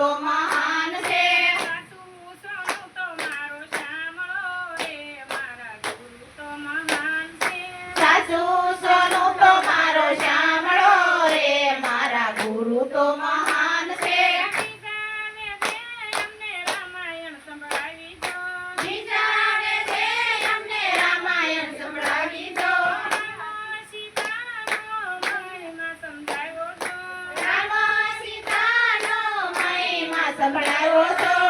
તો મહાન છે. સાસુ સોનું તો મારો શામળો રે મારા ગુરુ તો મહાન છે. રામાયણ સંભળાવી સંભળાવો તો